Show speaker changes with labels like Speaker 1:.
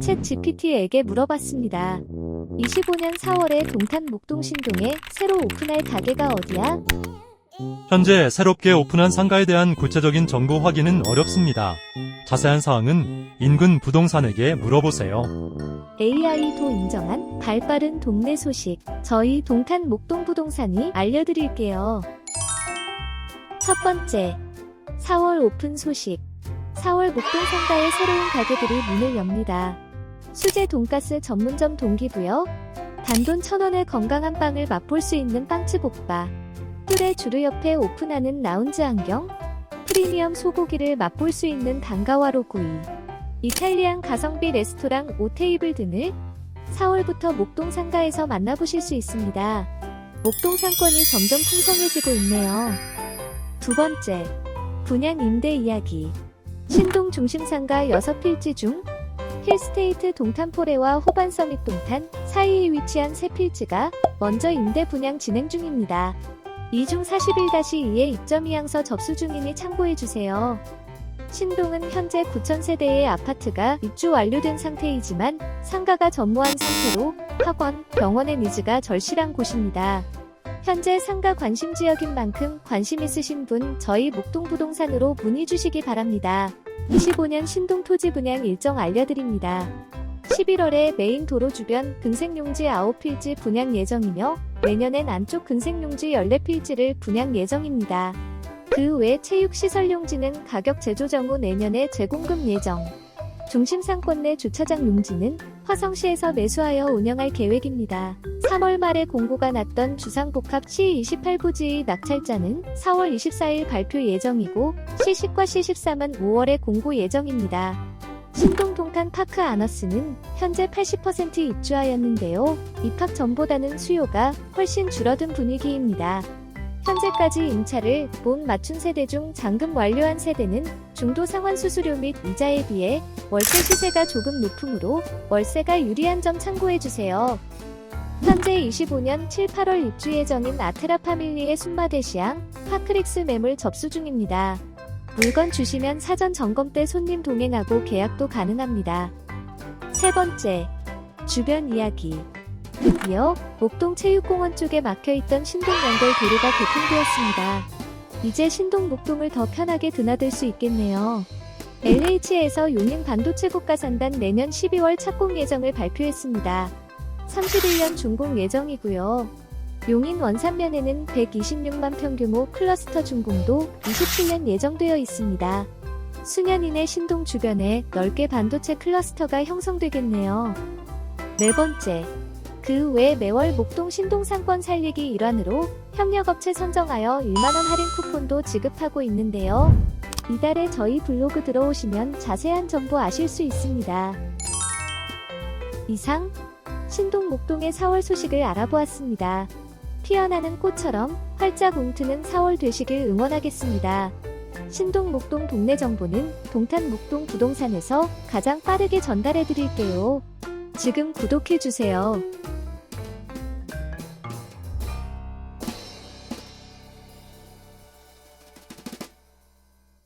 Speaker 1: 챗 GPT에게 물어봤습니다. 25년 4월에 동탄 목동 신동에 새로 오픈할 가게가 어디야?
Speaker 2: 현재 새롭게 오픈한 상가에 대한 구체적인 정보 확인은 어렵습니다. 자세한 사항은 인근 부동산에게 물어보세요.
Speaker 1: AI도 인정한 발빠른 동네 소식. 저희 동탄 목동 부동산이 알려드릴게요. 첫 번째, 4월 오픈 소식. 4월 목동 상가에 새로운 가게들이 문을 엽니다. 수제 돈가스 전문점 동기부여, 단돈 천원의 건강한 빵을 맛볼 수 있는 빵츠볶바, 뜰의 주루 옆에 오픈하는 라운지 안경, 프리미엄 소고기를 맛볼 수 있는 단가와로 구이, 이탈리안 가성비 레스토랑 오테이블 등을 4월부터 목동 상가에서 만나보실 수 있습니다. 목동 상권이 점점 풍성해지고 있네요. 두 번째, 분양 임대 이야기. 신동 중심 상가 6필지 중 힐스테이트 동탄포레와 호반 서밋 동탄 사이에 위치한 세 필지가 먼저 임대 분양 진행 중입니다. 이 중 41-2에 입점이양서 접수 중이니 참고해주세요. 신동은 현재 9,000세대의 아파트가 입주 완료된 상태이지만 상가가 전무한 상태로 학원, 병원의 니즈가 절실한 곳입니다. 현재 상가 관심 지역인 만큼 관심 있으신 분 저희 목동부동산으로 문의 주시기 바랍니다. 25년 신동 토지 분양 일정 알려드립니다. 11월에 메인 도로 주변 근생용지 9필지 분양 예정이며 내년엔 안쪽 근생용지 14필지를 분양 예정입니다. 그 외 체육시설용지는 가격 재조정 후 내년에 재공급 예정. 중심 상권 내 주차장 용지는 화성시에서 매수하여 운영할 계획입니다. 3월 말에 공고가 났던 주상복합 C28부지의 낙찰자는 4월 24일 발표 예정이고 C10과 C13은 5월에 공고 예정입니다. 신동 동탄 파크 아너스는 현재 80% 입주하였는데요. 입학 전보다는 수요가 훨씬 줄어든 분위기입니다. 현재까지 임차를 못 맞춘 세대 중 잔금 완료한 세대는 중도 상환 수수료 및 이자에 비해 월세 시세가 조금 높으므로 월세가 유리한 점 참고해주세요. 현재 25년 7, 8월 입주 예정인 아트라 파밀리의 순마대시양 파크릭스 매물 접수 중입니다. 물건 주시면 사전 점검 때 손님 동행하고 계약도 가능합니다. 세 번째, 주변 이야기. 드디어 목동 체육공원 쪽에 막혀있던 신동 연결 도로가 개통되었습니다. 이제 신동 목동을 더 편하게 드나들 수 있겠네요. LH에서 용인 반도체 국가산단 내년 12월 착공 예정을 발표했습니다. 31년 준공 예정이고요. 용인 원산면에는 126만 평 규모 클러스터 준공도 27년 예정되어 있습니다. 수년 이내 신동 주변에 넓게 반도체 클러스터가 형성되겠네요. 네 번째, 그 외 매월 목동 신동 상권 살리기 일환으로 협력업체 선정하여 1만원 할인 쿠폰도 지급하고 있는데요. 이달에 저희 블로그 들어오시면 자세한 정보 아실 수 있습니다. 이상 신동 목동의 4월 소식을 알아보았습니다. 피어나는 꽃처럼 활짝 움트는 4월 되시길 응원하겠습니다. 신동 목동 동네 정보는 동탄 목동 부동산에서 가장 빠르게 전달해 드릴게요. 지금 구독해 주세요.